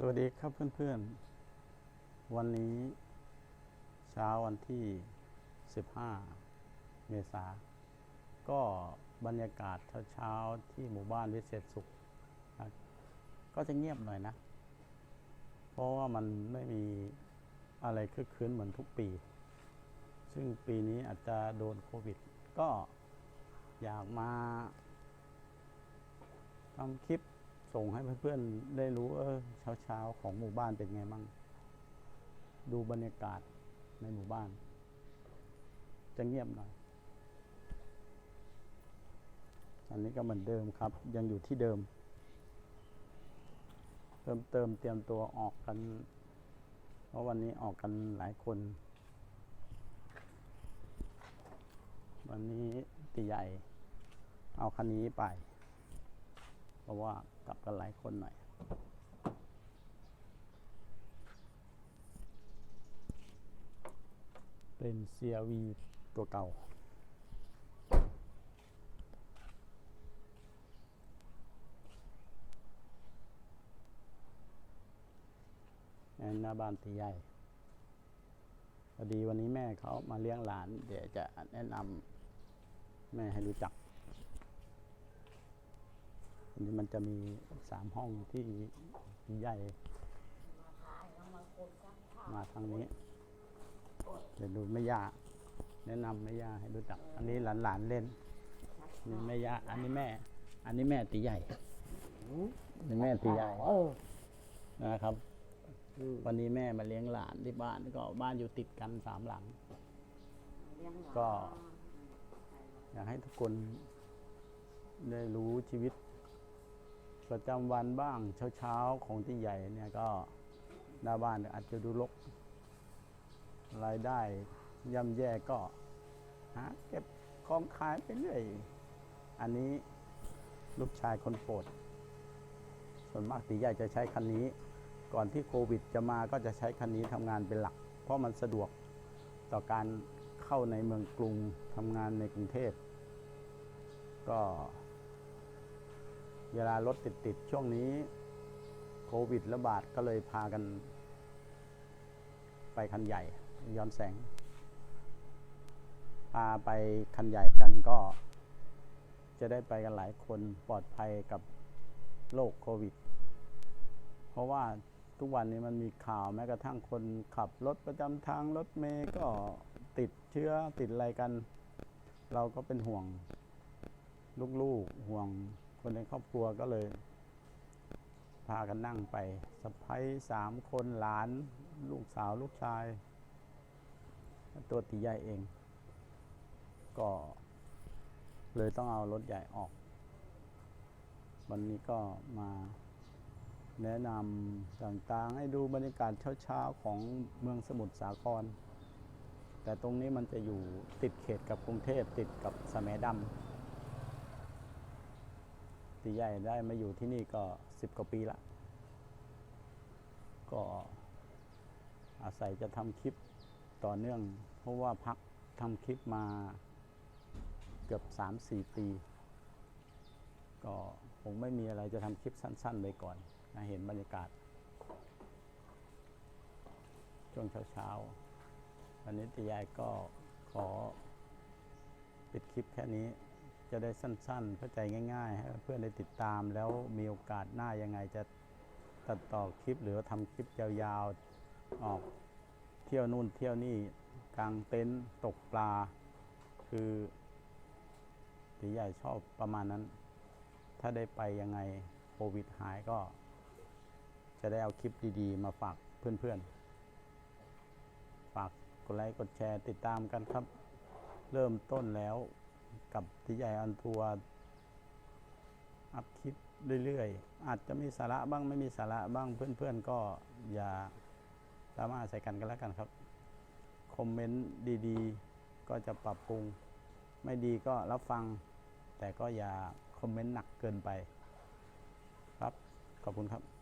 สวัสดีครับเพื่อนๆ วันนี้เช้าวันที่ 15 เมษา ก็บรรยากาศเช้าๆ ที่หมู่บ้านวิเศษสุขนะก็จะเงียบหน่อยนะ เพราะว่ามันไม่มีอะไรคึกคืนเหมือนทุกปี ซึ่งปีนี้อาจจะโดนโควิด ก็อยากมาทำคลิป ส่งให้เพื่อนๆได้รู้เออเช้าๆของหมู่บ้านเป็นไงบ้าง ดูบรรยากาศในหมู่บ้าน จะเงียบหน่อย อันนี้ก็เหมือนเดิมครับ ยังอยู่ที่เดิม เติมเติมเตรียมตัวออกกัน เพราะวันนี้ออกกันหลายคน วันนี้ตีใหญ่ เอาคันนี้ไป ราะว่ากลับกันหลายคนหน่อย เป็น CRV ตัวเก่าในหน้าบ้านตีใหญ่พอดีวันนี้แม่เขามาเลี้ยงหลาน เดี๋ยวจะแนะนำแม่ให้รู้จัก อันนี้มันจะมีสามห้องที่ใหญ่ มาทางนี้เดี๋ยวดูแม่ย่าแนะนำแม่ย่าให้รู้จัก อันนี้หลานๆเล่นนี่แม่ย่าอันนี้แม่ อันนี้แม่ตีใหญ่นี่แม่ตีใหญ่เออนะครับอืมวันนี้แม่มาเลี้ยงหลานที่บ้านก็บ้านอยู่ติดกันสามหลังเลี้ยงหลานก็ อยากให้ทุกคนได้รู้ชีวิต ประจำวันบ้างเช้าๆของที่ใหญ่เนี่ยก็หน้าบ้านอาจจะดูรกรายได้ย่ำแย่ก็หาเก็บของขายไปเรื่อย อันนี้ลูกชายคนโปรด ส่วนมากตีใหญ่จะใช้คันนี้ ก่อนที่โควิดจะมาก็จะใช้คันนี้ทำงานเป็นหลัก เพราะมันสะดวกต่อการเข้าในเมืองกรุงทำงานในกรุงเทพก็ เวลารถติดติดๆช่วงนี้โควิดระบาดก็เลยพากัน ไปคันใหญ่ ย้อนแสง พาไปคันใหญ่กันก็ จะได้ไปกันหลายคนปลอดภัยกับโรคโควิด เพราะว่าทุกวันนี้มันมีข่าวแม้กระทั่งคนขับรถประจำทางรถเมย์ก็ติดเชื้อติดอะไรกัน เราก็เป็นห่วง ลูกๆห่วง คนในครอบครัวก็เลย พากันนั่งไปสะพ้ยสามคนหลาน ลูกสาวลูกชาย ตัวตีใหญ่เอง ก็เลยต้องเอารถใหญ่ออก วันนี้ก็มาแนะนำต่างๆ ให้ดูบรรยากาศเช้าๆ ของเมืองสมุทรสาคร แต่ตรงนี้มันจะอยู่ติดเขตกับกรุงเทพติดกับสแมดำ ตีใหญ่ได้มาอยู่ที่นี่ก็สิบกว่าปีละ ก็อาศัยจะทำคลิปต่อเนื่อง เพราะว่าพักทำคลิปมาเกือบ3-4ปี ก็คงไม่มีอะไรจะทำคลิปสั้นๆไปก่อนนะเห็นบรรยากาศ ช่วงเช้าๆวันนี้ตียายก็ขอปิดคลิปแค่นี้ จะได้สั้นๆเข้าใจง่ายๆให้เพื่อนได้ติดตามแล้วมีโอกาสหน้ายังไงจะตัดต่อคลิปหรือว่าทำคลิปยาวๆออกเที่ยวนู่นเที่ยวนี่กลางเต็นท์ตกปลา คือตีใหญ่ชอบประมาณนั้น ถ้าได้ไปยังไงโควิดหายก็ จะได้เอาคลิปดีๆ มาฝากเพื่อนๆ ฝากกดไลค์กดแชร์ติดตามกันครับ เริ่มต้นแล้ว กับตีใหญ่อันทัวร์อัพคลิปเรื่อยๆ อาจจะมีสาระบ้างไม่มีสาระบ้างเพื่อนๆ ก็อย่าสามารถใส่กันกันแล้วกันครับ คอมเมนต์ดีๆ ก็จะปรับปรุง ไม่ดีก็รับฟัง แต่ก็อย่าคอมเมนต์หนักเกินไป ครับ ขอบคุณครับ